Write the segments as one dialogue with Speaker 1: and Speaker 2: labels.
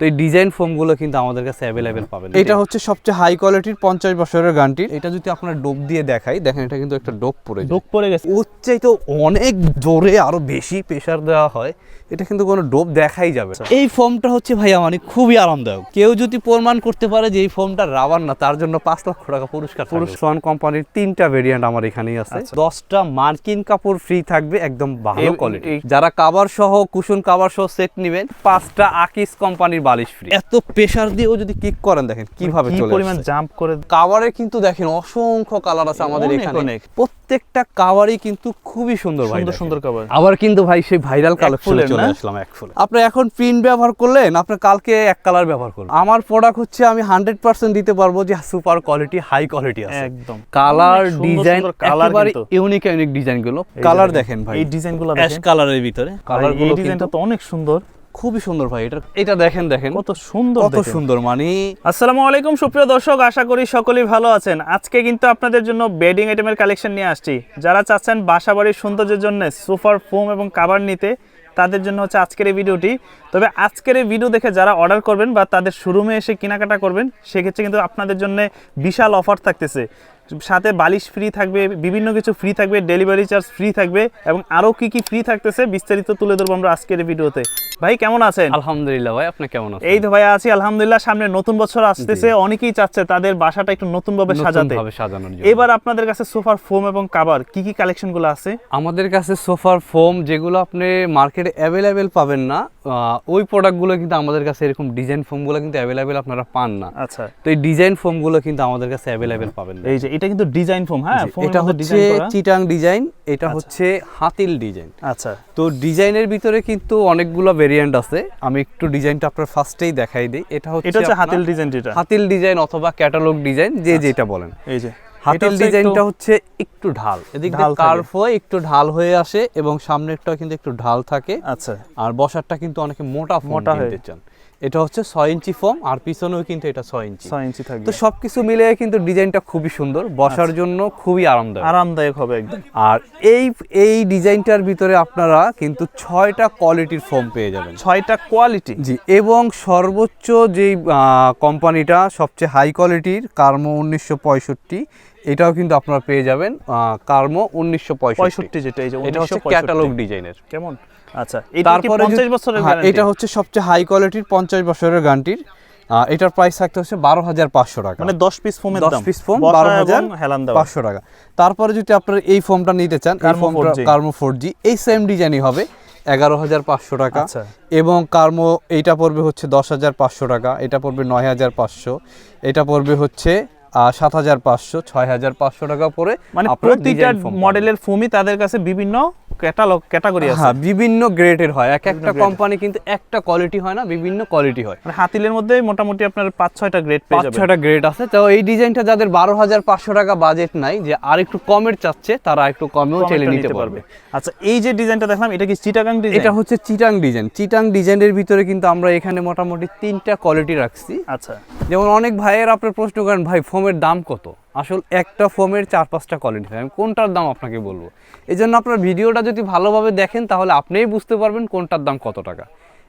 Speaker 1: তো এই ডিজাইন ফোমগুলো কিন্তু আমাদের কাছে অ্যাভেলেবেল পাবেন।
Speaker 2: এটা হচ্ছে সবচেয়ে হাই কোয়ালিটির পঞ্চাশ বছরের গানটির
Speaker 1: এটা যদি আপনার ডোপ দিয়ে দেখাই দেখেন এটা কিন্তু একটা ডোপ পড়ে
Speaker 3: ডোক পড়ে গেছে।
Speaker 1: উচ্চাই তো অনেক জোরে আরও বেশি প্রেসার দেওয়া হয় এটা কিন্তু কোনো ডোপ দেখাই যাবে এই ফোমটা হচ্ছে ভাইয়া মানে খুবই আরামদায়ক। কেউ যদি প্রমাণ করতে পারে যে এই ফোমটা রাবার না তার জন্য পাঁচ লক্ষ টাকা পুরস্কার পুরুষ সোয়ান কোম্পানির তিনটা ভেরিয়েন্ট আমার এখানেই আছে। দশটা মার্কিন কাপড় ফ্রি থাকবে একদম ভালো কোয়ালিটি যারা কাবার সহ কুশন কাবার সহ সেট নেবেন পাঁচটা আকিস কোম্পানির বালিশ ফ্রি এত প্রেসার দিয়েও যদি কিক করেন দেখেন কীভাবে চলে
Speaker 3: পরিমাণ জাম্প করে
Speaker 1: কাভারে কিন্তু দেখেন অসংখ্য কালার আছে আমাদের এখানে। প্রত্যেকটা কাভারই কিন্তু খুবই সুন্দর ভাই
Speaker 3: সুন্দর সুন্দর কভার
Speaker 1: আবার কিন্তু ভাই সেই ভাইরাল কালেকশনে চলে আসলাম এক ফুল আপনি এখন প্রিন্ট ব্যবহার করলেন আপনি কালকে এক কালার ব্যবহার করলেন। আমার প্রোডাক্ট হচ্ছে আমি হান্ড্রেড পার্সেন্ট দিতে পারব যে সুপার কোয়ালিটি হাই কোয়ালিটি আছে।
Speaker 3: একদম।
Speaker 1: কালার ডিজাইন
Speaker 3: কিন্তু।
Speaker 1: ইউনিক ইউনিক
Speaker 3: ডিজাইনগুলো।
Speaker 1: কালার দেখেন। ভাই।
Speaker 3: এই ডিজাইনগুলো
Speaker 1: অ্যাশ
Speaker 3: দেখেন।
Speaker 1: কালারের ভিতরে।
Speaker 3: কালারগুলো
Speaker 1: কিন্তু
Speaker 3: তো অনেক সুন্দর।
Speaker 1: খুবই সুন্দর ভাই এটা এটা দেখেন দেখেন।
Speaker 3: কত সুন্দর
Speaker 1: কত সুন্দর মানে
Speaker 3: আসসালামু আলাইকুম সুপ্রিয় দর্শক আশা করি সকলেই ভালো আছেন। আজকে কিন্তু আপনাদের জন্য বেডিং আইটেমের কালেকশন নিয়ে আসছি। যারা চাচ্ছেন বাসাবাড়ির সৌন্দর্যের জন্য সোফার ফোম এবং কাভার নিতে তাদের জন্য হচ্ছে আজকের এই ভিডিওটি তবে আজকের এই ভিডিও দেখে যারা অর্ডার করবেন বা তাদের শোরুমে এসে কেনাকাটা করবেন সেক্ষেত্রে কিন্তু আপনাদের জন্য বিশাল অফার থাকতেছে। সাথে বালিশ ফ্রি থাকবে বিভিন্ন কিছু ফ্রি থাকবে ডেলিভারি চার্জ ফ্রি থাকবে এবং আরও কি কি ফ্রি থাকতেছে বিস্তারিত তুলে ধরবো আমরা আজকের ভিডিওতে। ভাই কেমন আছেন?
Speaker 1: আলহামদুলিল্লাহ ভাই আপনি কেমন আছেন?
Speaker 3: এই তো ভাইয়া আছি আলহামদুলিল্লাহ সামনে নতুন বছর আসতেছে অনেকেই চাচ্ছে তাদের বাসাটা একটু নতুন ভাবে সাজাতে।
Speaker 1: সাজানোর জন্য।
Speaker 3: এবার আপনাদের কাছে সোফার ফোম এবং কাভার কি কি কালেকশনগুলো আছে?
Speaker 1: আমাদের কাছে সোফার ফোম যেগুলো আপনি মার্কেটে অ্যাভেলেবেল পাবেন না ওই প্রোডাক্টগুলো কিন্তু আমাদের কাছে এরকম ডিজাইন ফোমগুলো কিন্তু অ্যাভেলেবেল আপনারা পান না।
Speaker 3: আচ্ছা।
Speaker 1: তো এই ডিজাইন ফোমগুলো কিন্তু আমাদের কাছে অ্যাভেলেবেল পাবেন
Speaker 3: এই যে এটা কিন্তু ডিজাইন ফোম হ্যাঁ
Speaker 1: এটা হচ্ছে চিটাং ডিজাইন এটা হচ্ছে হাতিল ডিজাইন।
Speaker 3: আচ্ছা।
Speaker 1: তো ডিজাইনের ভিতরে কিন্তু অনেকগুলো ভেরিয়েন্ট আছে। আমি একটু ডিজাইনটা আপনার ফার্স্টেই দেখাই দিই। এটা হচ্ছে
Speaker 3: এটা হচ্ছে হাতিল ডিজাইন যেটা।
Speaker 1: হাতিল ডিজাইন অথবা ক্যাটালগ ডিজাইন যে যেটা বলেন।
Speaker 3: এই যে।
Speaker 1: হাতিল ডিজাইনটা হচ্ছে একটু ঢাল। এদিক দিয়ে কার্ভ হয়ে একটু ঢাল হয়ে আসে এবং সামনেরটাও কিন্তু একটু ঢাল থাকে।
Speaker 3: আচ্ছা।
Speaker 1: আর বসারটা কিন্তু অনেকে মোটা
Speaker 3: মোটা হয়ে।
Speaker 1: চান। এটা হচ্ছে ছয় ইঞ্চি ফোম আর পিছনেও কিন্তু এটা ছয় ইঞ্চি।
Speaker 3: ছয় ইঞ্চি থাকবে।
Speaker 1: তো সবকিছু মিলে কিন্তু ডিজাইনটা খুবই সুন্দর বসার জন্য খুবই আরামদায়ক।
Speaker 3: আরামদায়ক হবে একদম।
Speaker 1: আর এই এই ডিজাইনটার ভিতরে আপনারা কিন্তু ছয়টা কোয়ালিটির ফোম পেয়ে যাবেন।
Speaker 3: ছয়টা কোয়ালিটি?
Speaker 1: জি এবং সর্বোচ্চ যেই কোম্পানিটা সবচেয়ে হাই কোয়ালিটির কার্মো উনিশশো পঁয়ষট্টি এটাও কিন্তু আপনারা পেয়ে যাবেন কার্মো উনিশশো পঁয়ষট্টি।
Speaker 3: যেটা এই যে
Speaker 1: এটা হচ্ছে ক্যাটালগ ডিজাইনের
Speaker 3: কেমন? আচ্ছা
Speaker 1: তারপরে
Speaker 3: বছরের
Speaker 2: হ্যাঁ, এটা হচ্ছে সবচেয়ে হাই কোয়ালিটির পঞ্চাশ বছরের গানটির এটার প্রাইস থাকতে হচ্ছে বারো হাজার পাঁচশো টাকা।
Speaker 3: মানে দশ পিস ফোমের
Speaker 2: দশ পিস ফোম বারো হাজার পাঁচশো টাকা। তারপরে যদি আপনারা এই ফোমটা নিতে চান এই ফোমটা কার্মো ফোর জি এই সেম ডিজাইনই হবে এগারো হাজার পাঁচশো টাকা।
Speaker 3: আচ্ছা।
Speaker 2: এবং কার্মো এইটা পড়বে হচ্ছে দশ হাজার পাঁচশো টাকা এটা পড়বে নয় হাজার পাঁচশো। এটা পড়বে হচ্ছে সাত হাজার পাঁচশো ছয় হাজার পাঁচশো টাকা পরে
Speaker 3: মানে প্রতিটা। মডেলের ফোমই তাদের কাছে বিভিন্ন ক্যাটালগ ক্যাটাগরি আছে।
Speaker 1: হ্যাঁ বিভিন্ন গ্রেডের হয়। এক একটা কোম্পানি কিন্তু একটা কোয়ালিটি হয় না বিভিন্ন কোয়ালিটি হয়।
Speaker 3: মানে হাতিলের মধ্যে মোটামুটি আপনার পাঁচ ছয়টা গ্রেড
Speaker 1: পাঁচ ছয়টা গ্রেড আছে। তো এই ডিজাইনটা যাদের বারো হাজার পাঁচশো টাকা বাজেট নাই যে আর একটু কমের চাচ্ছে তারা একটু কমেও নিতে পারবে।
Speaker 3: আচ্ছা এই যে ডিজাইনটা দেখলাম এটা কি চিটাগাং ডিজাইন
Speaker 1: এটা হচ্ছে চিটাং ডিজাইন চিটাং ডিজাইনের ভিতরে কিন্তু আমরা এখানে মোটামুটি তিনটা কোয়ালিটি রাখছি।
Speaker 3: আচ্ছা।
Speaker 1: যেমন অনেক ভাইয়ের আপনার প্রশ্ন করেন ভাই ফোমের দাম কত? আসল একটা ফোমের চার পাঁচটা কোয়ালিটি থাকে। আমি কোনটার দাম আপনাকে বলব? এই জন্য আপনার ভিডিওটা যদি ভালোভাবে দেখেন, তাহলে আপনিই বুঝতে পারবেন কোনটার দাম কত টাকা।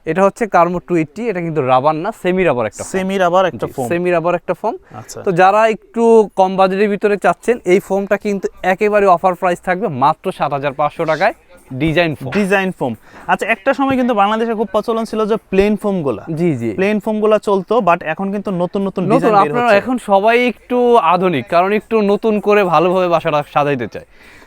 Speaker 1: এটা হচ্ছে কার্মো টু এইটটি এটা কিন্তু রাবার না সেমি রাবার একটা
Speaker 3: সেমির আবার একটা ফোম
Speaker 1: সেমি রাবার একটা ফোম
Speaker 3: আচ্ছা।
Speaker 1: তো যারা একটু কম বাজেটের ভিতরে চাচ্ছেন এই ফোমটা কিন্তু একেবারে অফার প্রাইস থাকবে মাত্র সাত হাজার পাঁচশো টাকায় ডিজাইন ফোম
Speaker 3: ডিজাইন ফোম আচ্ছা একটা সময় কিন্তু বাংলাদেশে খুব প্রচলন ছিল যে প্লেন ফোমগুলা।
Speaker 1: জি জি।
Speaker 3: প্লেন ফোমগুলা চলতো বাট এখন কিন্তু নতুন নতুন
Speaker 1: নতুন আপনারা এখন সবাই একটু আধুনিক কারণ একটু নতুন করে ভালোভাবে বাসাটা সাজাইতে চায়।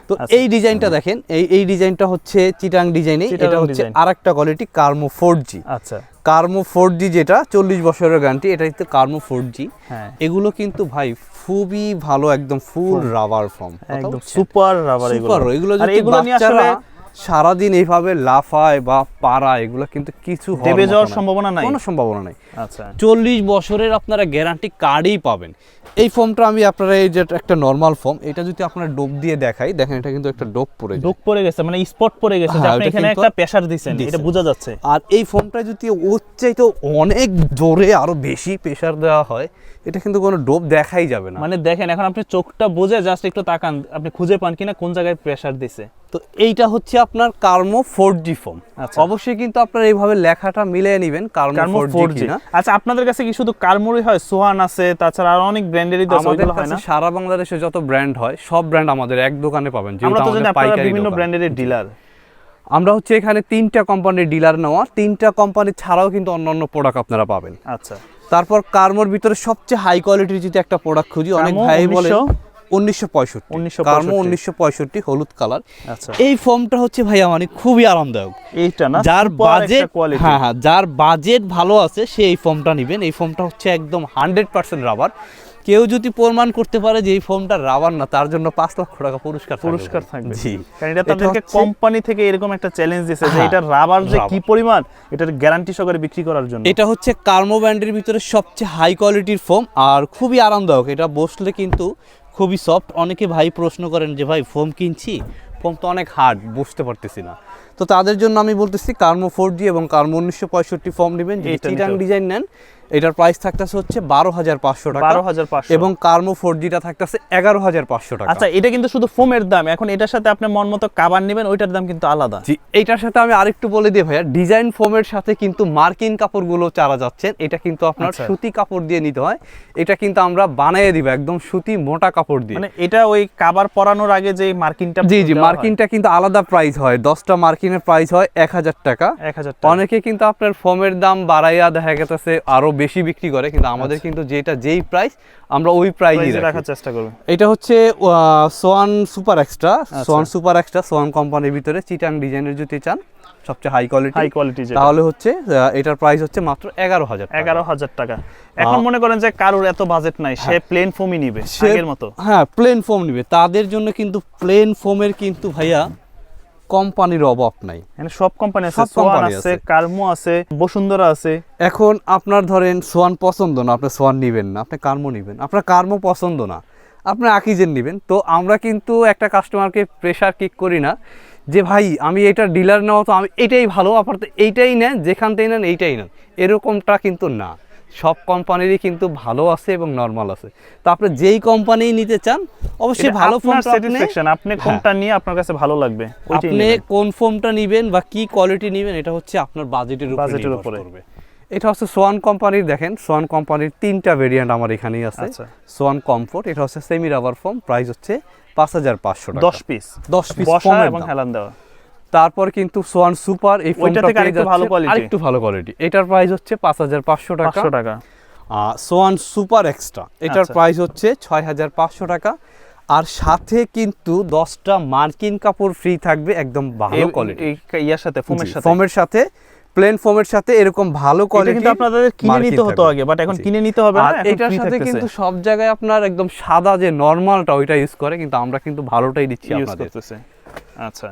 Speaker 1: তো। এই ডিজাইনটা দেখেন এই এই ডিজাইনটা হচ্ছে চিটাং ডিজাইনে এটা হচ্ছে। আরেকটা কোয়ালিটি কার্মো ফোর জি
Speaker 3: আচ্ছা।
Speaker 1: কার্মো ফোর জি যেটা চল্লিশ বছরের গ্যারান্টি এটা হচ্ছে কার্মো ফোর জি
Speaker 3: হ্যাঁ।
Speaker 1: এগুলো কিন্তু ভাই খুবই ভালো একদম ফুল রাবার ফর্ম
Speaker 3: একদম সুপার রাবার এগুলো।
Speaker 1: এগুলো যদি বাচ্চারা সারাদিন এইভাবে লাফায় বা পাড়ায় এগুলো কিন্তু কিছু
Speaker 3: দেবে যাওয়ার সম্ভাবনা নাই?
Speaker 1: কোনো সম্ভাবনা নাই।
Speaker 3: আচ্ছা।
Speaker 1: চল্লিশ বছরের আপনারা গ্যারান্টি কার্ডই পাবেন।
Speaker 2: এই ফর্মটা আমি আপনারা এই যে একটা নর্মাল ফর্ম এটা যদি আপনারা ডোপ দিয়ে দেখাই দেখেন এটা কিন্তু একটা ডোপ পড়ে
Speaker 3: ডোক পড়ে গেছে মানে স্পট পড়ে গেছে যে
Speaker 2: হ্যাঁ,
Speaker 3: আপনি এখানে একটা প্রেসার দিছেন। এটা বোঝা যাচ্ছে।
Speaker 2: আর এই ফর্মটা যদি ওর চাইতে অনেক জোরে আরও বেশি প্রেসার দেওয়া হয় এটা কিন্তু কোনো ডোপ দেখাই যাবে না।
Speaker 3: মানে দেখেন এখন আপনি চোখটা বুঝে জাস্ট একটু তাকান আপনি খুঁজে পান কিনা কোন জায়গায় প্রেসার দিছে।
Speaker 2: তো
Speaker 1: এইটা হচ্ছে আপনার কার্মো ফোর জি ফোম
Speaker 3: আচ্ছা।
Speaker 1: অবশ্যই কিন্তু আপনার এইভাবে লেখাটা মিলিয়ে নেবেন কার্মো ফোর জি
Speaker 3: আচ্ছা আপনাদের কাছে কি শুধু কার্মোরই হয়? সোহান আছে তাছাড়া আরও অনেক ব্র্যান্ডেরই তো
Speaker 1: আমাদের কাছে সারা বাংলাদেশে যত ব্র্যান্ড হয় সব ব্র্যান্ড আমাদের এক দোকানে পাবেন
Speaker 3: আমরা তো জানি আপনারা বিভিন্ন ব্র্যান্ডের ডিলার
Speaker 1: আমরা হচ্ছে এখানে তিনটা কোম্পানির ডিলার নেওয়া তিনটা কোম্পানি ছাড়াও কিন্তু অন্যান্য প্রোডাক্ট আপনারা পাবেন।
Speaker 3: আচ্ছা।
Speaker 1: তারপর কার্মোর ভিতরে সবচেয়ে হাই কোয়ালিটির যদি একটা প্রোডাক্ট খুঁজি অনেক ভাই বলে উনিশশো পঁয়ষট্টি।
Speaker 3: 1965
Speaker 1: কার্মো উনিশশো পঁয়ষট্টি হলুদ কালার
Speaker 3: আচ্ছা।
Speaker 1: এই ফর্মটা হচ্ছে ভাইয়া মানে খুবই আরামদায়ক।
Speaker 3: এইটা না?
Speaker 1: যার বাজেট হ্যাঁ হ্যাঁ যার বাজেট ভালো আছে সে এই ফর্মটা নেবেন। এই ফোমটা হচ্ছে একদম হান্ড্রেড পার্সেন্ট রাবার কেউ যদি প্রমাণ করতে পারে যে এই ফোমটা রাবার না তার জন্য পাঁচ লক্ষ টাকা পুরস্কার
Speaker 3: পুরস্কার থাকবে।
Speaker 1: জি।
Speaker 3: কারণ এটা তাদেরকে কোম্পানি থেকে এরকম একটা চ্যালেঞ্জ দিয়েছে যে
Speaker 1: হ্যাঁ,
Speaker 3: এটা রাবার যে কি পরিমাণ এটার গ্যারান্টি সহকারে বিক্রি করার জন্য।
Speaker 1: এটা হচ্ছে কার্মো ব্যান্ডের ভিতরে সবচেয়ে হাই কোয়ালিটির ফোম আর খুবই আরামদায়ক। এটা বসলে কিন্তু খুবই সফট অনেকে ভাই প্রশ্ন করেন যে ভাই ফোম কিনছি? ফোম তো অনেক হার্ড বুঝতে পারতেছি না। তো তাদের জন্য আমি বলতেছি কার্মো ফোর জি এবং কার্মো উনিশশো পঁয়ষট্টি ফর্ম নেবেন। যদি
Speaker 3: এইটা
Speaker 1: চিটাং ডিজাইন নেন এটার প্রাইস থাকতেছে হচ্ছে বারো হাজার পাঁচশো টাকা
Speaker 3: বারো হাজার পাঁচশো।
Speaker 1: এবং কার্মো ফোর জিটা থাকতেছে এগারো হাজার পাঁচশো টাকা।
Speaker 3: আচ্ছা এটা কিন্তু শুধু ফোমের দাম। এখন এটার সাথে আপনি মন মতো কাবার নেবেন ওইটার দাম কিন্তু আলাদা।
Speaker 1: জি এইটার সাথে আমি আরেকটু বলে দিই ভাইয়া ডিজাইন ফোমের সাথে কিন্তু মার্কিন কাপড়গুলো চারা যাচ্ছেন এটা কিন্তু আপনার
Speaker 3: আচ্ছা।
Speaker 1: সুতি কাপড় দিয়ে নিতে হয়। এটা কিন্তু আমরা বানিয়ে দিব একদম সুতি মোটা কাপড় দিয়ে।
Speaker 3: মানে এটা ওই কাবার পরানোর আগে যে মার্কিনটা
Speaker 1: জি জি মার্কিনটা কিন্তু আলাদা প্রাইস হয়। দশটা মার্কিনের প্রাইস হয় এক হাজার টাকা।
Speaker 3: এক হাজার টাকা।
Speaker 1: অনেকে কিন্তু আপনার ফোমের দাম বাড়াইয়া দেখা গেছে আরও বেশি বিক্রি করে কিন্তু আমাদের কিন্তু যেটা যেই প্রাইস আমরা ওই প্রাইসই
Speaker 3: প্রাইসে রাখার চেষ্টা করবে।
Speaker 1: এটা হচ্ছে সোয়ান সুপার এক্সট্রা
Speaker 3: আচ্ছা।
Speaker 1: সোয়ান সুপার এক্সট্রা সোয়ান কোম্পানির ভিতরে চিটাং ডিজাইনের যদি চান সবচেয়ে হাই কোয়ালিটি
Speaker 3: হাই কোয়ালিটি
Speaker 1: তাহলে হচ্ছে এটার প্রাইস হচ্ছে মাত্র এগারো হাজার
Speaker 3: এগারো হাজার টাকা। এখন মনে করেন যে কারোর এত বাজেট নাই সে প্লেন ফোমই নিবে আগের মতো।
Speaker 1: হ্যাঁ প্লেন ফোম নিবে। তাদের জন্য কিন্তু প্লেন ফোমের কিন্তু ভাইয়া কোম্পানির অভাব নাই।
Speaker 3: সব কোম্পানি আছে সোয়ান আছে। কার্মো আছে বসুন্ধরা আছে।
Speaker 1: এখন আপনার ধরেন সোয়ান পছন্দ না আপনি সোয়ান নিবেন না আপনি কার্মো নিবেন। আপনার কার্মো পছন্দ না আপনি আকিজেন নিবেন। তো আমরা কিন্তু একটা কাস্টমারকে প্রেশার কিক করি না যে ভাই আমি এটা ডিলার নেওয়া তো আমি এটাই ভালো আপাতত এইটাই নেন যেখান থেকে নেন এইটাই নেন। এরকমটা কিন্তু না। সব কোম্পানিরই কিন্তু ভালো আছে এবং নর্মাল আছে। তো আপনি যেই কোম্পানি নিতে চান অবশ্যই ভালো ফোন
Speaker 3: স্যাটিসফ্যাকশন আপনি কোনটা নিয়ে আপনার কাছে ভালো লাগবে
Speaker 1: আপনি কোন ফোমটা নিবেন বা কি কোয়ালিটি নিবেন এটা হচ্ছে আপনার বাজেটের উপরে
Speaker 3: বাজেটের উপরে।
Speaker 1: করবে। এটা হচ্ছে সোয়ান কোম্পানির দেখেন সোয়ান কোম্পানির তিনটা ভেরিয়েন্ট আমার এখানেই আছে।
Speaker 3: আচ্ছা।
Speaker 1: সোয়ান কমফোর্ট এটা হচ্ছে সেমি রাবার ফোম প্রাইস হচ্ছে পাঁচ হাজার পাঁচশো টাকা।
Speaker 3: দশ পিস
Speaker 1: দশ পিস
Speaker 3: এবং হেলান দেওয়া।
Speaker 1: তারপর কিন্তু সোয়ান সুপার এই ফোনটা
Speaker 3: থেকে আরেকটু ভালো quality।
Speaker 1: আরেকটু ভালো কোয়ালিটি এটার প্রাইস হচ্ছে পাঁচ হাজার পাঁচশো টাকা।
Speaker 3: পাঁচশো টাকা।
Speaker 1: সোয়ান সুপার এক্সট্রা এটার
Speaker 3: আচ্ছা।
Speaker 1: প্রাইস হচ্ছে ছয় হাজার পাঁচশো টাকা। আর সাথে কিন্তু দশটা মার্কিন কাপড় ফ্রি থাকবে একদম ভালো কোয়ালিটি
Speaker 3: এই ইয়ার সাথে ফোমের সাথে?
Speaker 1: ফোমের সাথে প্লেন ফোমের সাথে এরকম ভালো কোয়ালিটি
Speaker 3: কিন্তু আপনাদের কিনে নিতে হতো আগে বাট এখন কিনে নিতে হবে না
Speaker 1: এটার সাথে কিন্তু সব জায়গায় আপনার একদম সাদা যে নরমালটা ওইটা ইউজ করে কিন্তু আমরা কিন্তু ভালোটাই দিচ্ছি
Speaker 3: ইউজ
Speaker 1: আপনাদের।
Speaker 3: আচ্ছা।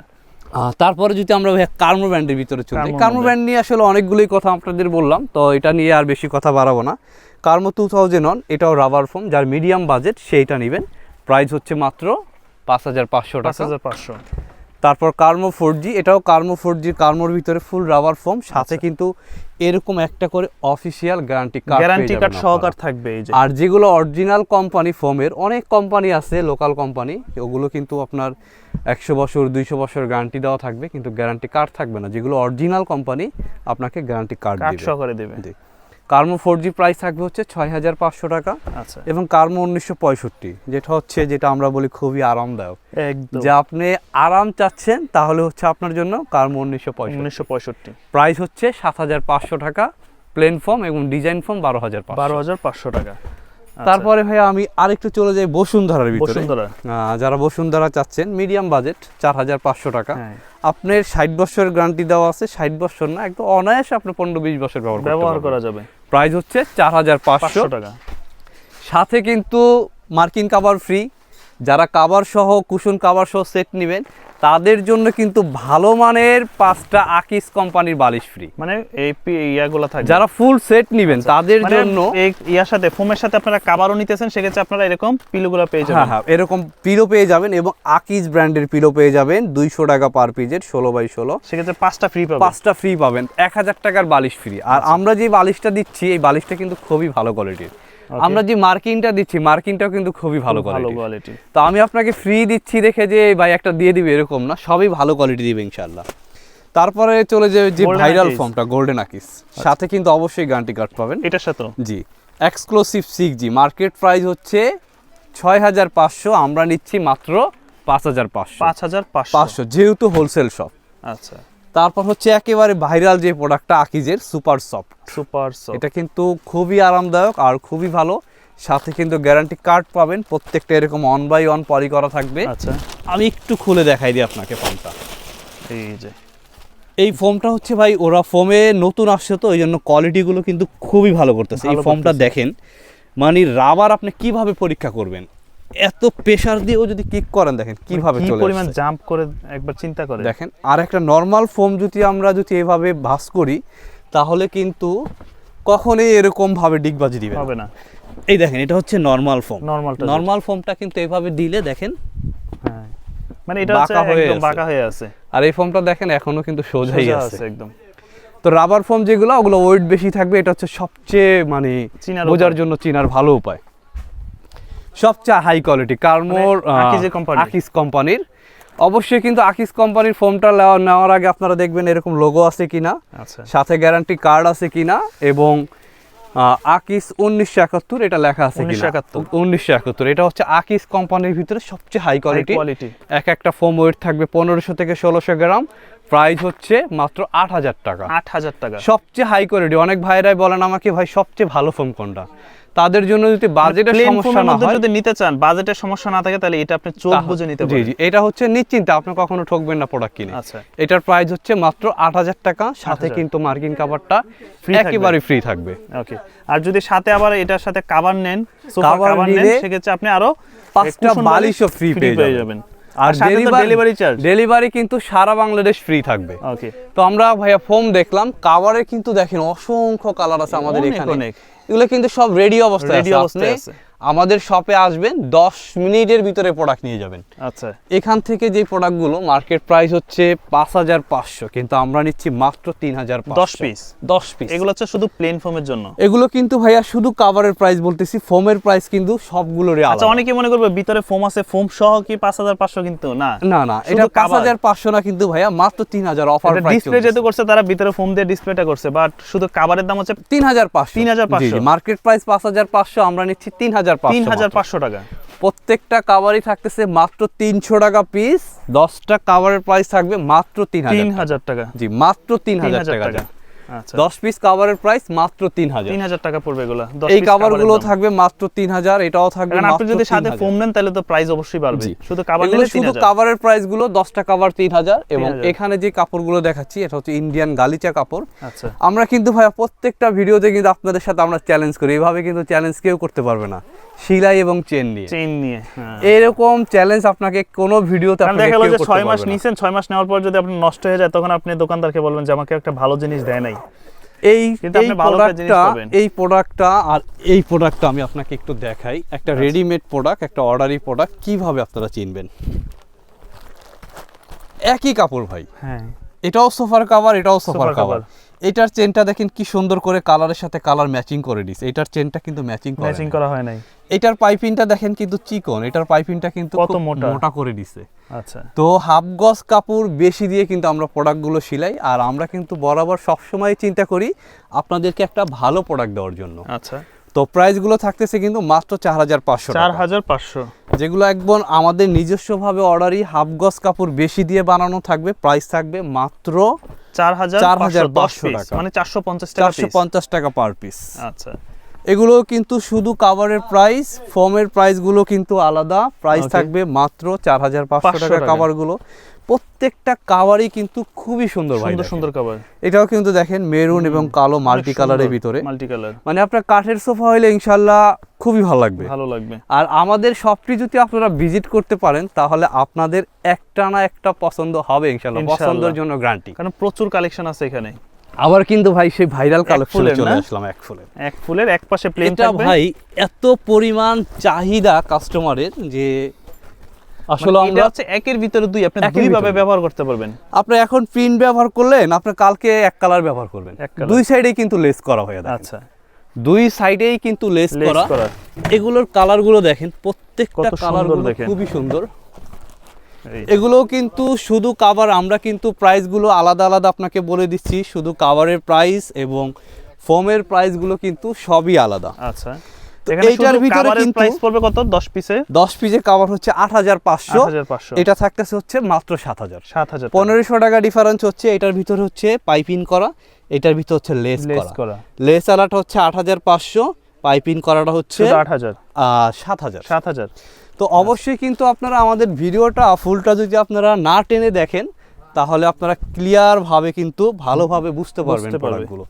Speaker 1: তারপরে যদি আমরা কার্মো ব্র্যান্ডের ভিতরে চলি
Speaker 3: কার্মো
Speaker 1: কার্মো ব্র্যান্ড। নিয়ে আসলে অনেকগুলোই কথা আপনাদের বললাম তো এটা নিয়ে আর বেশি কথা বাড়াবো না। কার্মো টু থাউজেন্ড অন এটাও রাবার ফোম যার মিডিয়াম বাজেট সেইটা নেবেন। প্রাইস হচ্ছে মাত্র পাঁচ হাজার পাঁচশো
Speaker 3: পাঁচ হাজার পাঁচশো।
Speaker 1: তারপর কার্মো ফোর জি এটাও কার্মো ফোর জি কার্মোর ভিতরে ফুল রাবার ফোম সাথে কিন্তু এরকম একটা করে official guarantee card
Speaker 3: guarantee card সহকার থাকবে এই যে।
Speaker 1: আর যেগুলো অরিজিনাল কোম্পানি ফোমের অনেক কোম্পানি আছে লোকাল কোম্পানি ওগুলো কিন্তু আপনার একশো বছর দুইশো বছর গ্যারান্টি দেওয়া থাকবে কিন্তু গ্যারান্টি কার্ড থাকবে না। যেগুলো অরিজিনাল কোম্পানি আপনাকে গ্যারান্টি কার্ড
Speaker 3: কার্ড সহকারে দেবে।
Speaker 1: জি। কার্মো ফোর জি প্রাইস থাকবে হচ্ছে ছয় হাজার পাঁচশো টাকা
Speaker 3: আচ্ছা।
Speaker 1: এবং কার্মো উনিশশো পঁয়ষট্টি যেটা হচ্ছে যেটা আমরা বলি খুবই আরামদায়ক।
Speaker 3: একদম।
Speaker 1: যে আপনি আরাম চাচ্ছেন তাহলে হচ্ছে আপনার জন্য কার্মো উনিশশো
Speaker 3: উনিশশো পঁয়ষট্টি।
Speaker 1: প্রাইস হচ্ছে সাত হাজার পাঁচশো টাকা প্লেন ফর্ম এবং ডিজাইন ফর্ম বারো হাজার
Speaker 3: বারো হাজার পাঁচশো টাকা।
Speaker 1: তারপরে ভাই আমি আরেকটু চলে যাই বসুন্ধরার ভিতরে। যারা বসুন্ধরা চাচ্ছেন মিডিয়াম বাজেট চার হাজার পাঁচশো টাকা।
Speaker 3: হ্যাঁ।
Speaker 1: আপনার ষাট বছরের গ্যারান্টি দেওয়া আছে ষাট বছর না একদম অনায়াসে আপনার পনেরো বিশ বছর ব্যবহার
Speaker 3: ব্যবহার করা যাবে।
Speaker 1: প্রাইস হচ্ছে চার হাজার পাঁচশো।
Speaker 3: পাঁচশো টাকা।
Speaker 1: সাথে কিন্তু মার্কিন কাভার ফ্রি যারা কাভার সহ কুশন কাভার সহ সেট নেবেন তাদের জন্য কিন্তু ভালো মানের পাঁচটা আকিস কোম্পানির বালিশ ফ্রি
Speaker 3: মানে এই ইয়াগুলা
Speaker 1: যারা ফুল সেট নেবেন তাদের
Speaker 3: মানে
Speaker 1: জন্য
Speaker 3: ইয়ার সাথে ফোমের সাথে আপনারা কাবারও নিতেছেন সেক্ষেত্রে আপনারা এরকম পিলুগুলো পেয়ে
Speaker 1: হ্যাঁ
Speaker 3: যাবেন।
Speaker 1: হ্যাঁ এরকম পিলো পেয়ে যাবেন এবং আকিজ ব্র্যান্ডের পিলো পেয়ে যাবেন দুইশো টাকা পার পিজের ষোলো বাই ষোলো।
Speaker 3: সেক্ষেত্রে পাঁচটা ফ্রি পাবেন।
Speaker 1: পাঁচটা ফ্রি পাবেন এক হাজার টাকার বালিশ ফ্রি আর আমরা যে বালিশটা দিচ্ছি এই বালিশটা কিন্তু খুবই ভালো কোয়ালিটির আমরা যে মার্কিংটা দিচ্ছি মার্কিংটাও কিন্তু খুবই ভালো কোয়ালিটি তো আমি আপনাকে ফ্রি দিচ্ছি দেখে যে ভাই একটা দিয়ে দিবে এরকম না সবই ভালো কোয়ালিটি দিবে ইনশাল্লাহ তারপরে চলে যাবে যে ভাইরাল ফর্মটা গোল্ডেন আকিস সাথে কিন্তু অবশ্যই গ্যারান্টি কার্ড পাবেন।
Speaker 3: এটার সাথে
Speaker 1: জি। Exclusive six G market price হচ্ছে ছয় হাজার পাঁচশো আমরা নিচ্ছি মাত্র পাঁচ হাজার পাঁচশো।
Speaker 3: পাঁচ হাজার পাঁচশো।
Speaker 1: পাঁচশো যেহেতু হোলসেল শপ
Speaker 3: আচ্ছা।
Speaker 1: তারপর হচ্ছে একেবারে ভাইরাল যে প্রোডাক্টটা আকিজের সুপার সফট
Speaker 3: সুপার সফট
Speaker 1: এটা কিন্তু খুবই আরামদায়ক আর খুবই ভালো। সাথে কিন্তু গ্যারান্টি কার্ড পাবেন। প্রত্যেকটা এরকম অন বাই অন পলি করা থাকবে।
Speaker 3: আচ্ছা।
Speaker 1: আমি একটু খুলে দেখাই দিই আপনাকে ফোনটা
Speaker 3: এই যে।
Speaker 1: এই ফোমটা হচ্ছে ভাই ওরা ফোমে নতুন আসছে তো ওই জন্য কোয়ালিটিগুলো কিন্তু খুবই ভালো করতেছে। এই ফোমটা দেখেন। মানে রাবার আপনি কীভাবে পরীক্ষা করবেন? এত প্রেসার দিয়েও যদি কিক করেন দেখেন কীভাবে
Speaker 3: কি
Speaker 1: চলে
Speaker 3: পরিমাণ জাম্প করে একবার চিন্তা করে?
Speaker 1: দেখেন আর একটা নর্মাল ফোম যদি আমরা যদি এভাবে ভাস করি তাহলে কিন্তু কখনোই এরকম ভাবে ডিগবাজি দিবে
Speaker 3: হবে না।
Speaker 1: এই দেখেন এটা হচ্ছে নর্মাল ফোম নর্মাল ফোমটা কিন্তু এভাবে দিলে দেখেন
Speaker 3: হ্যাঁ। মানে এটা হচ্ছে
Speaker 1: বাঁকা হয়ে
Speaker 3: একদম বাঁকা হয়ে আছে।
Speaker 1: আর এই ফোমটা দেখেন এখনও কিন্তু সোজাই
Speaker 3: সোজা
Speaker 1: আছে
Speaker 3: একদম।
Speaker 1: তো রাবার ফোম যেগুলো ওগুলো ওয়েট বেশি থাকবে এটা হচ্ছে সবচেয়ে মানে বোঝার জন্য চিনার ভালো উপায়। সবচেয়ে হাই কোয়ালিটি কার্মোর আকিস কোম্পানির অবশ্যই কিন্তু আকিস কোম্পানির ফোমটা নেওয়ার আগে আপনারা দেখবেন এরকম লোগো আছে কিনা
Speaker 3: আচ্ছা।
Speaker 1: সাথে গ্যারান্টি কার্ড আছে কিনা এবং আকিস উনিশশো একাত্তর এটা লেখা আছে কিনা।
Speaker 3: 1971
Speaker 1: উনিশশো একাত্তর। এটা হচ্ছে আকিস কোম্পানির ভিতরে সবচেয়ে হাই কোয়ালিটি
Speaker 3: কোয়ালিটি
Speaker 1: এক একটা ফোম ওয়েট থাকবে পনেরোশো থেকে ষোলোশো গ্রাম। প্রাইস হচ্ছে মাত্র আট হাজার টাকা।
Speaker 3: আট হাজার টাকা।
Speaker 1: সবচেয়ে হাই কোয়ালিটি অনেক ভাইরাই বলেন আমাকে ভাই সবচেয়ে ভালো ফোম কোনটা? তাদের জন্য যদি বাজেটের সমস্যা না হয়
Speaker 3: যদি নিতে চান বাজেটের সমস্যা না থাকে তাহলে এটা আপনি চোখ বুঝে নিতে পারেন।
Speaker 1: জি এটা হচ্ছে নিশ্চিন্তে আপনি কখনো ঠকবেন না প্রোডাক্ট কিনে।
Speaker 3: আচ্ছা।
Speaker 1: এটার প্রাইস হচ্ছে মাত্র আট হাজার টাকা সাথে কিন্তু মার্কিন কাভারটা
Speaker 3: থাকবে।
Speaker 1: একেবারে ফ্রি থাকবে।
Speaker 3: ওকে আর যদি সাথে আবার এটার সাথে কাভার নেন সোফা কাভার নেন সেক্ষেত্রে আপনি আরও
Speaker 1: পাঁচটা বালিশও
Speaker 3: বালিশ
Speaker 1: ফ্রি পেয়ে যাবেন।
Speaker 3: আর ডেলিভারি চার্জ
Speaker 1: ডেলিভারি কিন্তু সারা বাংলাদেশ ফ্রি থাকবে।
Speaker 3: ওকে
Speaker 1: তো আমরা ভাইয়া ফোম দেখলাম কাভারে কিন্তু দেখেন অসংখ্য কালার আছে আমাদের এখানে। এগুলো কিন্তু সব রেডি অবস্থায় আছে। আমাদের শপে আসবেন দশ মিনিটের ভিতরে প্রোডাক্ট নিয়ে যাবেন।
Speaker 3: আচ্ছা।
Speaker 1: এখান থেকে যে প্রোডাক্টগুলো মার্কেট প্রাইস হচ্ছে পাঁচ হাজার পাঁচশো কিন্তু আমরা নিচ্ছি মাত্র তিন হাজার
Speaker 3: দশ পিস
Speaker 1: দশ পিস
Speaker 3: এগুলো হচ্ছে শুধু প্লেন ফোমের জন্য?
Speaker 1: এগুলো কিন্তু ভাইয়া শুধু কাভারের প্রাইস বলতেছি ফোমের প্রাইস কিন্তু সবগুলোরই
Speaker 3: আচ্ছা অনেকে মনে করবে ভিতরে ফোম আছে ফোম সহ কি পাঁচ হাজার পাঁচশো কিন্তু? না।
Speaker 1: না না এটা পাঁচ হাজার পাঁচশো না কিন্তু ভাইয়া মাত্র তিন হাজার অফার
Speaker 3: ডিসপ্লে যেহেতু করছে তারা ভিতরে ফোম দিয়ে ডিসপ্লেটা করছে বাট শুধু কাভারের দাম হচ্ছে
Speaker 1: তিন হাজার পাঁচশো।
Speaker 3: 3,500
Speaker 1: মার্কেট প্রাইস পাঁচ হাজার পাঁচশো আমরা নিচ্ছি তিন হাজার
Speaker 3: তিন হাজার
Speaker 1: পাঁচশো
Speaker 3: পাঁচশো টাকা।
Speaker 1: প্রত্যেকটা কাভারই থাকতেছে মাত্র তিনশো টাকা পিস দশটা কাভারের প্রাইস থাকবে মাত্র তিন
Speaker 3: তিন
Speaker 1: হাজার
Speaker 3: হাজার টাকা।
Speaker 1: জি মাত্র তিন
Speaker 3: তিন
Speaker 1: হাজার
Speaker 3: হাজার
Speaker 1: টাকা।
Speaker 3: টাকা।
Speaker 1: যান। দশ পিস কাভারের প্রাইস মাত্র তিন হাজার
Speaker 3: তিন হাজার টাকা পড়বে এগুলো
Speaker 1: এই
Speaker 3: কাভারগুলো
Speaker 1: থাকবে মাত্র তিন হাজার এটাও থাকবে
Speaker 3: আপনি যদি সাথে ফোম নেন তাহলে তো প্রাইস অবশ্যই বাড়বে। শুধু কাভার নিলে
Speaker 1: শুধু কাভারের প্রাইসগুলো দশটা কাভার তিন হাজার এবং এখানে যে কাপড়গুলো দেখাচ্ছি এটা হচ্ছে ইন্ডিয়ান গালিচা কাপড়।
Speaker 3: আচ্ছা।
Speaker 1: আমরা কিন্তু ভাইয়া প্রত্যেকটা ভিডিওতে কিন্তু আপনাদের সাথে আমরা চ্যালেঞ্জ করি। এভাবে কিন্তু চ্যালেঞ্জ কেউ করতে পারবে না। সিলাই এবং চেন নিয়ে
Speaker 3: চেইন নিয়ে
Speaker 1: এরকম চ্যালেঞ্জ আপনাকে কোনো ভিডিওতে আপনাকে
Speaker 3: দেখা গেল যে
Speaker 1: করতে
Speaker 3: ছয় মাস
Speaker 1: পারবে
Speaker 3: নিছেন ছয় মাস নেওয়ার পর যদি আপনি নষ্ট হয়ে যায় তখন আপনি দোকানদারকে বলবেন যে আমাকে একটা ভালো জিনিস দেয় নাই।
Speaker 1: এই এই
Speaker 3: আপনি ভালো একটা জিনিস
Speaker 1: প্রোডাক্টটা। এই প্রোডাক্টটা আর এই প্রোডাক্টটা আমি আপনাকে একটু দেখাই। একটা
Speaker 3: আচ্ছা।
Speaker 1: রেডিমেড প্রোডাক্ট একটা অর্ডারি প্রোডাক্ট কীভাবে আপনারা চিনবেন? একই কাপড় ভাই।
Speaker 3: হ্যাঁ।
Speaker 1: এটাও সোফার কাভার এটাও সোফার কাভার। এটার চেনটা দেখেন কি সুন্দর করে কালারের সাথে কালার ম্যাচিং করে দিছে এটার চেনটা কিন্তু ম্যাচিং করে
Speaker 3: ম্যাচিং করা হয় নাই।
Speaker 1: এটার পাইপিংটা দেখেন কিন্তু চিকন। এটার পাইপিংটা কিন্তু
Speaker 3: কত মোটা।
Speaker 1: মোটা করে দিছে
Speaker 3: আচ্ছা।
Speaker 1: তো হাফ গজ কাপড় বেশি দিয়ে কিন্তু আমরা প্রোডাক্টগুলো সিলাই আর আমরা কিন্তু বরাবর সবসময় চিন্তা করি আপনাদেরকে একটা ভালো প্রোডাক্ট দেওয়ার জন্য।
Speaker 3: আচ্ছা।
Speaker 1: তো প্রাইসগুলো থাকতেছে কিন্তু মাত্র চার হাজার পাঁচশো
Speaker 3: চার হাজার পাঁচশো।
Speaker 1: যেগুলো একদম আমাদের নিজস্বভাবে অর্ডারই হাফ গজ কাপড় বেশি দিয়ে বানানো থাকবে প্রাইস থাকবে মাত্র
Speaker 3: চার হাজার
Speaker 1: চার
Speaker 3: হাজার পাঁচশো
Speaker 1: টাকা।
Speaker 3: মানে চারশো পঞ্চাশ টাকা
Speaker 1: চারশো পঞ্চাশ টাকা পার পিস
Speaker 3: আচ্ছা।
Speaker 1: এগুলো কিন্তু শুধু কাভারের প্রাইস ফোমের প্রাইসগুলো কিন্তু আলাদা। প্রাইস. থাকবে মাত্র চার হাজার পাঁচশো টাকা
Speaker 3: টাকা।
Speaker 1: কাভারগুলো প্রত্যেকটা কাভারই কিন্তু খুবই সুন্দর ভাই
Speaker 3: সুন্দর সুন্দর কাভার
Speaker 1: এটাও কিন্তু দেখেন মেরুন এবং কালো মাল্টি কালারের ভিতরে।
Speaker 3: মাল্টি কালার
Speaker 1: মানে আপনার কাঠের সোফা হলে ইনশাল্লাহ খুবই ভালো লাগবে।
Speaker 3: ভালো লাগবে।
Speaker 1: আর আমাদের শপটি যদি আপনারা ভিজিট করতে পারেন তাহলে আপনাদের একটা না একটা পছন্দ হবে ইনশাল্লাহ পছন্দের জন্য গ্যারান্টি
Speaker 3: কারণ প্রচুর কালেকশন আছে এখানে।
Speaker 1: আবার কিন্তু ভাই সেই ভাইরাল কালেকশনে চলে আসলাম এক ফুলের।
Speaker 3: এক ফুলের এক পাশে প্লেন
Speaker 1: এটা ভাই এত পরিমাণ চাহিদা কাস্টমারের যে আসলে
Speaker 3: আসলে
Speaker 1: আমরা
Speaker 3: হচ্ছে একের ভিতরে দুই আপনি দুই ভাবে ব্যবহার করতে পারবেন।
Speaker 1: আপনি এখন প্রিন্ট ব্যবহার করলেন আপনি কালকে এক কালার ব্যবহার করবেন। দুই সাইডে কিন্তু লেস করা হয়ে থাকে
Speaker 3: আচ্ছা।
Speaker 1: দুই সাইডেই কিন্তু লেস করা। এগুলোর কালারগুলো দেখেন প্রত্যেকটা কালারগুলো
Speaker 3: দেখেন।
Speaker 1: খুবই সুন্দর। এগুলো কিন্তু শুধু কাভার আমরা কিন্তু প্রাইসগুলো আলাদা আলাদা আপনাকে বলে দিচ্ছি শুধু কাভারের প্রাইস এবং ফোমের প্রাইসগুলো কিন্তু সবই আলাদা।
Speaker 3: আচ্ছা।
Speaker 1: তো এইটার ভিতরে কিন্তু-
Speaker 3: প্রাইস পড়বে কত? 10 পিসে
Speaker 1: দশ পিসের কাভার হচ্ছে আট হাজার পাঁচশো।
Speaker 3: 8500
Speaker 1: এটা থাকতেছে হচ্ছে মাত্র
Speaker 3: 7000
Speaker 1: টাকা। ডিফারেন্স হচ্ছে এটার ভিতরে হচ্ছে পাইপিং করা এটার ভিতর হচ্ছে লেস
Speaker 3: লেস
Speaker 1: করা। লেস আলাটা হচ্ছে আট হাজার পাঁচশো পাইপিং করাটা হচ্ছে
Speaker 3: শুধু 8000
Speaker 1: সাত হাজার।
Speaker 3: 7000
Speaker 1: তো অবশ্যই কিন্তু আপনারা আমাদের ভিডিওটা ফুলটা যদি আপনারা না টেনে দেখেন তাহলে আপনারা ক্লিয়ার ভাবে কিন্তু ভালোভাবে বুঝতে পারবেন প্রোডাক্টগুলো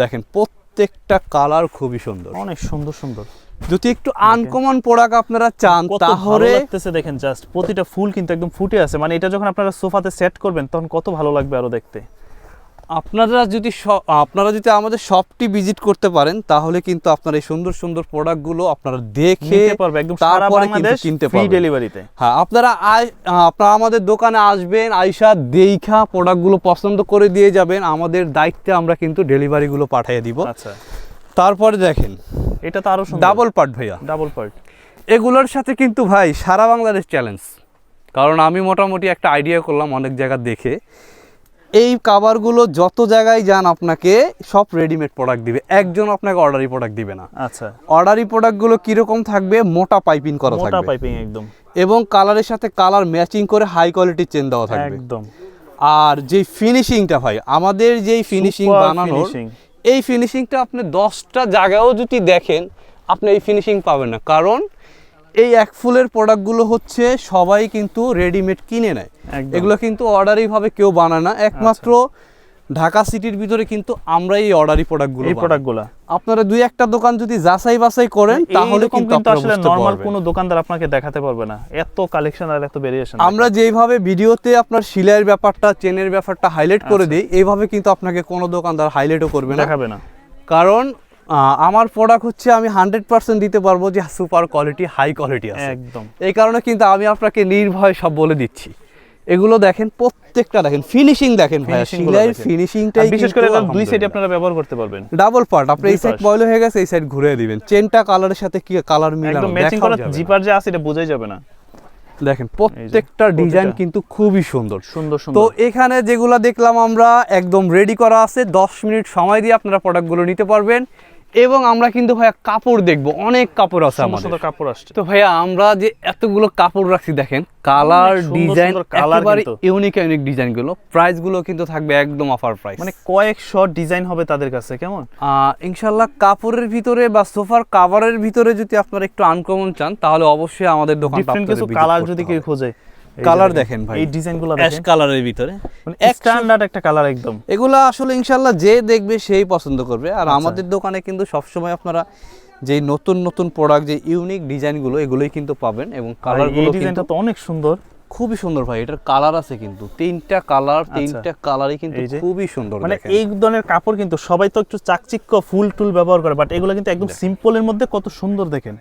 Speaker 1: দেখেন প্রত্যেকটা কালার খুবই সুন্দর।
Speaker 3: অনেক সুন্দর সুন্দর।
Speaker 1: যদি একটু আনকমন প্রোডাক্ট আপনারা চান তাহলে
Speaker 3: লাগতেছে দেখেন জাস্ট প্রতিটা ফুল কিন্তু একদম ফুটে আছে। মানে এটা যখন আপনারা সোফাতে সেট করবেন তখন কত ভালো লাগবে আরও দেখতে।
Speaker 1: আপনারা যদি আপনারা যদি আমাদের শপটি ভিজিট করতে পারেন তাহলে কিন্তু আপনারা এই সুন্দর সুন্দর প্রোডাক্টগুলো আপনারা দেখে তারপরে কিন্তু কিনতে পারবেন।
Speaker 3: ডেলিভারিতে
Speaker 1: হ্যাঁ আপনারা আপনারা আমাদের দোকানে আসবেন আইসা দেইখা প্রোডাক্টগুলো পছন্দ করে দিয়ে যাবেন আমাদের দায়িত্বে আমরা কিন্তু ডেলিভারিগুলো পাঠিয়ে দিব।
Speaker 3: আচ্ছা।
Speaker 1: তারপরে দেখেন
Speaker 3: এটা তো আরও সুন্দর।
Speaker 1: ডাবল পার্ট ভাইয়া।
Speaker 3: Double part.
Speaker 1: এগুলোর সাথে কিন্তু ভাই সারা বাংলাদেশ চ্যালেঞ্জ কারণ আমি মোটামুটি একটা আইডিয়া করলাম অনেক জায়গা দেখে। এই কাভারগুলো যত জায়গায় যান আপনাকে সব রেডিমেড প্রোডাক্ট দিবে। একজন আপনাকে অর্ডারি প্রোডাক্ট দিবে না।
Speaker 3: আচ্ছা।
Speaker 1: অর্ডারি প্রোডাক্টগুলো কীরকম থাকবে? মোটা পাইপিং করা থাকবে।
Speaker 3: মোটা পাইপিং একদম।
Speaker 1: এবং কালারের সাথে কালার ম্যাচিং করে হাই কোয়ালিটির চেন দেওয়া থাকবে।
Speaker 3: একদম।
Speaker 1: আর যে ফিনিশিংটা ভাই আমাদের যেই ফিনিশিং বানানোর এই ফিনিশিংটা আপনি দশটা জায়গায়ও যদি দেখেন আপনি এই ফিনিশিং পাবেন না। কারণ এই এক ফুলের প্রোডাক্টগুলো হচ্ছে সবাই কিন্তু রেডিমেড কিনে নেয়। এগুলো কিন্তু অর্ডারি ভাবে কেউ বানায় না। একমাত্র ঢাকা সিটির ভিতরে কিন্তু আমরা এই অর্ডারি প্রোডাক্টগুলো
Speaker 3: এই প্রোডাক্টগুলো
Speaker 1: আপনারা দুই একটা দোকান যদি যাচাই বাছাই করেন তাহলে কিন্তু
Speaker 3: আসলে নরমাল। কোনো দোকানদার আপনাকে দেখাতে পারবে না। এত কালেকশন আর এত ভেরিয়েশন
Speaker 1: আমরা যেইভাবে ভিডিওতে আপনার সিলাইয়ের ব্যাপারটা চেনের ব্যাপারটা হাইলাইট করে
Speaker 3: আচ্ছা।
Speaker 1: দিই এইভাবে কিন্তু আপনাকে কোনো দোকানদার হাইলাইটও করবে না।
Speaker 3: দেখাবে না।
Speaker 1: কারণ আমার প্রোডাক্ট হচ্ছে আমি হান্ড্রেড পার্সেন্ট দিতে পারব যে সুপার কোয়ালিটি হাই কোয়ালিটি আছে।
Speaker 3: একদম।
Speaker 1: এই কারণে কিন্তু আমি আপনাকে নির্ভয় সব বলে দিচ্ছি। এগুলো দেখেন প্রত্যেকটা দেখেন ফিনিশিং দেখেন
Speaker 3: Finishing
Speaker 1: সিলাইয়ের। ফিনিশিংটাই
Speaker 3: বিশেষ করে দুই সাইডে আপনারা ব্যবহার করতে পারবেন।
Speaker 1: ডাবল পার্ট আপনি এই সাইড। বয়ল হয়ে গেছে এই সাইড ঘুরে দিবেন। চেনটা কালারের সাথে কি কালার মিলানো?
Speaker 3: একদম ম্যাচিং করা জিপার যে আছে এটা বোঝাই যাবে না।
Speaker 1: দেখেন প্রত্যেকটা ডিজাইন কিন্তু খুবই সুন্দর।
Speaker 3: সুন্দর
Speaker 1: তো এখানে যেগুলো দেখলাম আমরা একদম রেডি করা আছে। দশ মিনিট সময় দিয়ে আপনারা প্রোডাক্টগুলো নিতে পারবেন। এবং আমরা কিন্তু ভাইয়া কাপড় দেখব অনেক কাপড় আছে আমাদের।
Speaker 3: কাপড় আসছে।
Speaker 1: তো ভাইয়া আমরা যে এতগুলো কাপড় রাখছি দেখেন কালার ডিজাইন একেবারে ইউনিক ইউনিক ডিজাইনগুলো। প্রাইসগুলো কিন্তু থাকবে একদম অফার প্রাইস
Speaker 3: মানে কয়েক কয়েকশো ডিজাইন হবে তাদের কাছে কেমন?
Speaker 1: ইনশাল্লাহ কাপড়ের ভিতরে বা সোফার কাভারের ভিতরে যদি আপনারা একটু আনকমন চান তাহলে অবশ্যই আমাদের
Speaker 3: ডিফারেন্ট কিছু কালার যদি কেউ খোঁজে।
Speaker 1: কালার দেখেন ভাই।
Speaker 3: এই ডিজাইনগুলো
Speaker 1: অ্যাশ
Speaker 3: দেখেন।
Speaker 1: কালারের ভিতরে।
Speaker 3: মানে স্ট্যান্ডার্ড একটা কালার একদম।
Speaker 1: এগুলো আসলে ইনশাল্লাহ যে দেখবে সেই পছন্দ করবে।
Speaker 3: আচ্ছা।
Speaker 1: আর আমাদের দোকানে কিন্তু সবসময় আপনারা যে নতুন নতুন প্রোডাক্ট যে ইউনিক ডিজাইনগুলো এগুলোই কিন্তু পাবেন এবং কালারগুলো কিন্তু
Speaker 3: তো অনেক সুন্দর।
Speaker 1: খুবই সুন্দর ভাই। এটার কালার আছে কিন্তু। তিনটা কালার তিনটা কালারই কিন্তু
Speaker 3: আচ্ছা।
Speaker 1: খুবই সুন্দর
Speaker 3: মানে এই ধরনের কাপড় কিন্তু সবাই তো একটু চাকচিক্য ফুল টুল ব্যবহার করে বাট এগুলো কিন্তু একদম সিম্পলের মধ্যে কত সুন্দর দেখেন।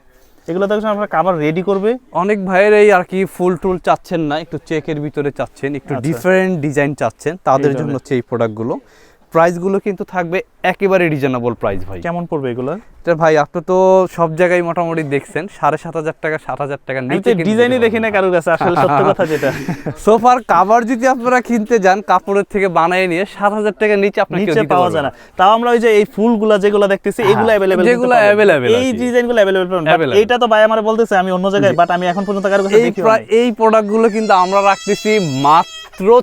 Speaker 3: এগুলো দেখছেন আপনারা কাবার রেডি করবে।
Speaker 1: অনেক ভাইয়ের এই আর কি ফুল টুল চাচ্ছেন না একটু চেকের ভিতরে চাচ্ছেন একটু
Speaker 3: আচ্ছা।
Speaker 1: ডিফারেন্ট ডিজাইন চাচ্ছেন তাদের জন্য হচ্ছে এই প্রোডাক্টগুলো প্রাইসগুলো কিন্তু থাকবে একেবারে রিজনেবল প্রাইস ভাই।
Speaker 3: কেমন পড়বে এগুলো?
Speaker 1: তো ভাই আপনি তো সব জায়গায় মোটামুটি দেখছেন সাড়ে সাত হাজার টাকা সাত হাজার টাকা
Speaker 3: তো ডিজাইনই দেখি না কারোর কাছে আসলে সত্য কথা যেটা।
Speaker 1: সোফার কাভার যদি আপনারা কিনতে যান কাপড়ের থেকে বানিয়ে নিয়ে সাত হাজার টাকার নিচে আপনাকে
Speaker 3: নিচে পাওয়া যায় না। তাও আমরা ওই যে এই ফুলগুলা যেগুলো দেখতেছি এগুলো অ্যাভেলেবেল
Speaker 1: যেগুলো আর
Speaker 3: এই ডিজাইনগুলো অ্যাভেলেবেল এইটা তো ভাই আমার বলতেছে আমি অন্য জায়গায় বাট আমি এখন পর্যন্ত কারোর কাছে দেখি
Speaker 1: প্রা- এই প্রোডাক্টগুলো কিন্তু আমরা রাখতেছি মাত্র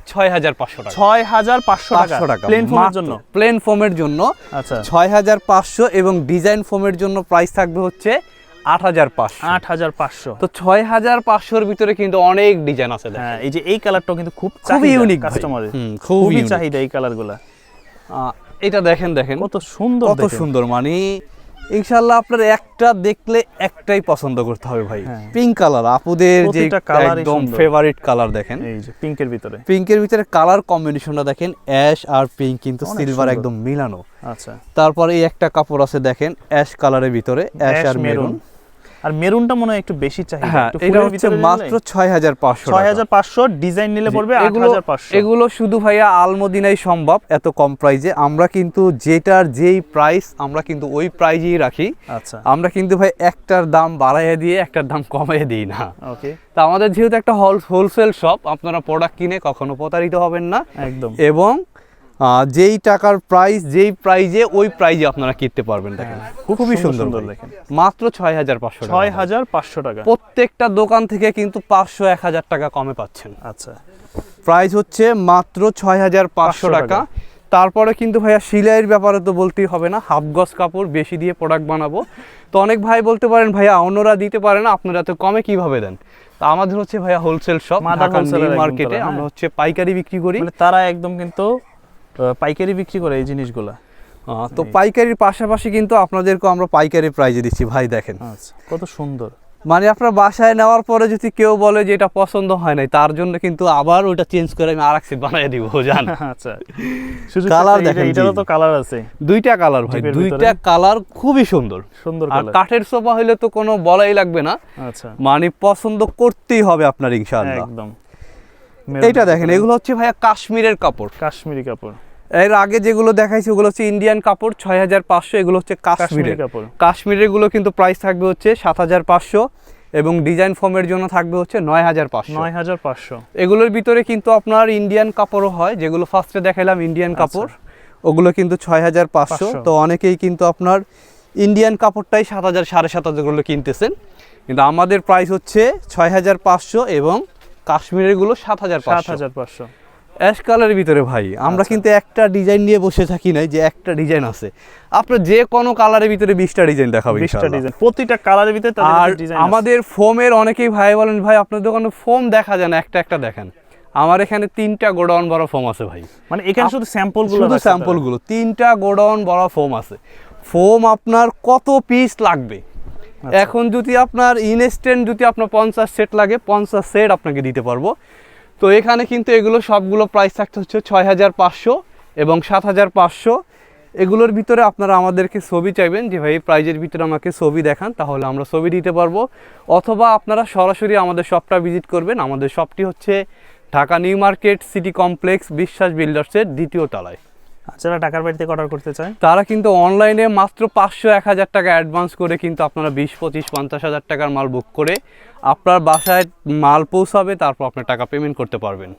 Speaker 1: ছয় হাজার পাঁচশো টাকা।
Speaker 3: ছয় হাজার পাঁচশো টাকা। প্লেন ফোনের জন্য?
Speaker 1: প্লেন ফোমের জন্য
Speaker 3: আচ্ছা।
Speaker 1: ছয় হাজার পাঁচশো এবং ডিজাইন ফোমের জন্য প্রাইস থাকবে হচ্ছে আট হাজার পাঁচশো।
Speaker 3: আট হাজার পাঁচশো।
Speaker 1: তো ছয় হাজার পাঁচশোর ভিতরে কিন্তু অনেক ডিজাইন আছে
Speaker 3: হ্যাঁ এই যে এই কালারটাও কিন্তু খুব
Speaker 1: খুবই ইউনিক
Speaker 3: কাস্টমারের
Speaker 1: খুবই
Speaker 3: চাহিদা এই কালারগুলা
Speaker 1: আহ, এটা দেখেন দেখেন।
Speaker 3: কত সুন্দর
Speaker 1: কত সুন্দর মানে ইনশাল্লাহ আপনার একটা দেখলে একটাই পছন্দ করতে হবে ভাই।
Speaker 3: হ্যাঁ।
Speaker 1: পিঙ্ক কালার আপুদের যে একদম ফেভারিট কালার দেখেন।
Speaker 3: এই যে পিঙ্কের ভিতরে।
Speaker 1: পিঙ্কের ভিতরে কালার কম্বিনেশনটা দেখেন অ্যাশ আর পিঙ্ক কিন্তু সিলভার একদম মিলানো।
Speaker 3: আচ্ছা।
Speaker 1: তারপর এই একটা কাপড় আছে দেখেন অ্যাশ কালারের ভিতরে অ্যাশ আর মেরুন।
Speaker 3: আর মেরুনটা মনে হয় একটু বেশি চাহিদা
Speaker 1: হ্যাঁ এটা হচ্ছে মাত্র ছয় হাজার পাঁচশো
Speaker 3: ছয় হাজার পাঁচশো ডিজাইন নিলে পড়বে আট
Speaker 1: এগুলো এগুলো শুধু ভাইয়া আলমদিনাই সম্ভব এত কম প্রাইজে। আমরা কিন্তু যেটার যেই প্রাইস আমরা কিন্তু ওই প্রাইজেই রাখি।
Speaker 3: আচ্ছা।
Speaker 1: আমরা কিন্তু ভাই একটার দাম বাড়াইয়া দিয়ে একটার দাম কমাইয়ে দিই না।
Speaker 3: ওকে।
Speaker 1: তা আমাদের যেহেতু একটা হল হোলসেল শপ আপনারা প্রোডাক্ট কিনে কখনো প্রতারিত হবেন না।
Speaker 3: একদম।
Speaker 1: এবং যেই টাকার প্রাইস যেই প্রাইজে ওই প্রাইজে আপনারা কিনতে পারবেন দেখেন। খুবই
Speaker 3: সুন্দর দেখেন।
Speaker 1: মাত্র ছয় হাজার পাঁচশো
Speaker 3: ছয় হাজার পাঁচশো টাকা।
Speaker 1: প্রত্যেকটা দোকান থেকে কিন্তু পাঁচশো এক হাজার টাকা কমে পাচ্ছেন।
Speaker 3: আচ্ছা।
Speaker 1: প্রাইস হচ্ছে মাত্র ছয় হাজার পাঁচশো টাকা। তারপরে কিন্তু ভাইয়া সিলাইয়ের ব্যাপারে তো বলতেই হবে না। হাফ গজ কাপড় বেশি দিয়ে প্রোডাক্ট বানাবো। তো অনেক ভাই বলতে পারেন ভাইয়া অন্যরা দিতে পারে না আপনারা তো কমে কীভাবে দেন? তা আমাদের হচ্ছে ভাইয়া হোলসেল শপ মার্কেটে
Speaker 3: হ্যাঁ।
Speaker 1: আমরা হচ্ছে পাইকারি বিক্রি করি।
Speaker 3: মানে তারা একদম কিন্তু পাইকারি বিক্রি করে এই জিনিসগুলা?
Speaker 1: তো পাইকারির পাশাপাশি কিন্তু আপনাদেরকে আমরা পাইকারি প্রাইজে দিচ্ছি ভাই দেখেন।
Speaker 3: আচ্ছা কত সুন্দর।
Speaker 1: মানে আপনার বাসায় নেওয়ার পরে যদি কেউ বলে যে এটা পছন্দ হয় নাই তার জন্য কিন্তু আবার ওটা চেঞ্জ করে আমি আর এক সেট বানিয়ে দিব জান
Speaker 3: আচ্ছা এটা-
Speaker 1: দেখেন,
Speaker 3: এটারও তো কালার আছে।
Speaker 1: দুইটা কালার ভাই দুইটা কালার খুবই সুন্দর।
Speaker 3: সুন্দর
Speaker 1: আর
Speaker 3: কালার
Speaker 1: কাঠের সোফা হলে তো কোনো বলাই লাগবে না।
Speaker 3: আচ্ছা।
Speaker 1: মানে পছন্দ করতেই হবে আপনার ইনশাআল্লাহ।
Speaker 3: একদম।
Speaker 1: এইটা দেখেন এগুলো হচ্ছে ভাইয়া কাশ্মীরের কাপড়।
Speaker 3: কাশ্মীরি কাপড়।
Speaker 1: এর আগে যেগুলো দেখাইছি ওগুলো হচ্ছে ইন্ডিয়ান কাপড় ছয় হাজার পাঁচশো এগুলো হচ্ছে
Speaker 3: কাশ্মীরি
Speaker 1: কাশ্মীরের।
Speaker 3: কাপড়।
Speaker 1: কাশ্মীরেরগুলো কিন্তু প্রাইস থাকবে হচ্ছে সাত হাজার পাঁচশো এবং ডিজাইন ফর্মের জন্য থাকবে হচ্ছে নয় হাজার পাঁচশো।
Speaker 3: নয় হাজার পাঁচশো।
Speaker 1: এগুলোর ভিতরে কিন্তু আপনার ইন্ডিয়ান কাপড়ও হয় যেগুলো ফার্স্টে দেখাইলাম ইন্ডিয়ান কাপড়। ওগুলো কিন্তু ছয় হাজার পাঁচশো। তো অনেকেই কিন্তু আপনার ইন্ডিয়ান কাপড়টাই সাত হাজার সাড়ে সাত হাজারগুলো কিনতেছেন। কিন্তু আমাদের প্রাইস হচ্ছে ছয় হাজার পাঁচশো এবং কাশ্মীরেরগুলো সাত হাজার
Speaker 3: সাত হাজার পাঁচশো।
Speaker 1: অ্যাশ কালারের ভিতরে ভাই আমরা
Speaker 3: আচ্ছা।
Speaker 1: কিন্তু একটা ডিজাইন নিয়ে বসে থাকি নাই যে একটা ডিজাইন আছে। আপনার যে কোনো কালারের ভিতরে বিশটা ডিজাইন দেখাবে
Speaker 3: বিশটা ডিজাইন। প্রতিটা কালারের ভিতরে
Speaker 1: আর আমাদের ফোমের অনেকেই ভাই বলেন ভাই আপনার দোকানে ফোম দেখা যায় না একটা একটা দেখেন। আমার এখানে তিনটা গোডাউন বড় ফোম আছে ভাই।
Speaker 3: মানে এখানে শুধু স্যাম্পলগুলো
Speaker 1: শুধু স্যাম্পলগুলো তিনটা গোডাউন বড় ফোম আছে। ফোম আপনার কত পিস লাগবে। এখন যদি আপনার ইনস্ট্যান্ট যদি আপনার পঞ্চাশ সেট লাগে, পঞ্চাশ সেট আপনাকে দিতে পারব। তো এখানে কিন্তু এগুলো সবগুলো প্রাইস থাকতে হচ্ছে ছয় হাজার পাঁচশো এবং সাত হাজার পাঁচশো। এগুলোর ভিতরে আপনারা আমাদেরকে ছবি চাইবেন যে, ভাই প্রাইজের ভিতরে আমাকে ছবি দেখান, তাহলে আমরা ছবি দিতে পারব। অথবা আপনারা সরাসরি আমাদের শপটা ভিজিট করবেন। আমাদের শপটি হচ্ছে Dhaka new market city complex Biswas বিল্ডার্সের দ্বিতীয় তলায়।
Speaker 3: যারা টাকার বাড়ি থেকে অর্ডার করতে চায়?
Speaker 1: তারা কিন্তু অনলাইনে মাত্র পাঁচশো এক হাজার টাকা অ্যাডভান্স করে কিন্তু আপনারা বিশ, পঁচিশ, পঞ্চাশ হাজার টাকার মাল বুক করে আপনার বাসায় মাল পৌঁছাবে, তারপর আপনার টাকা পেমেন্ট করতে পারবেন।